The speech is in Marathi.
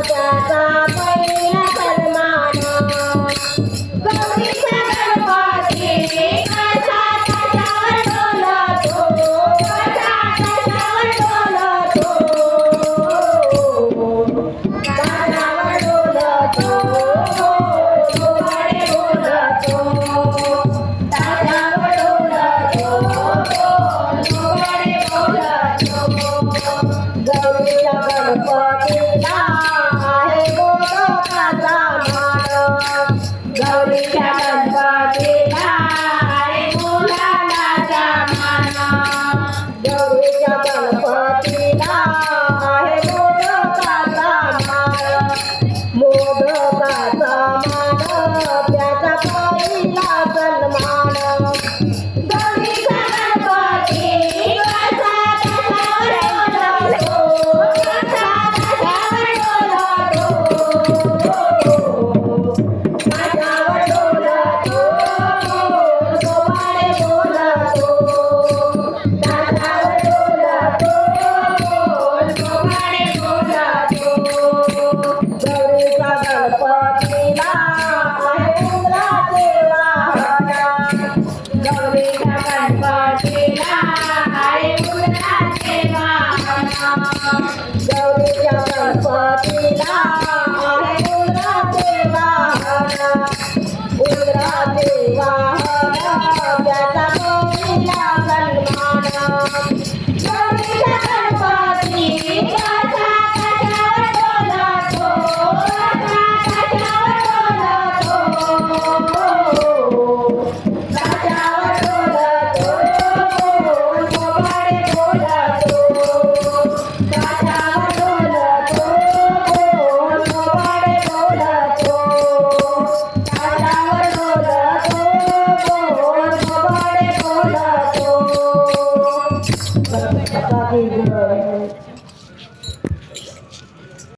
down. उंदराचे वाहन. गौरीच्या गणपतीला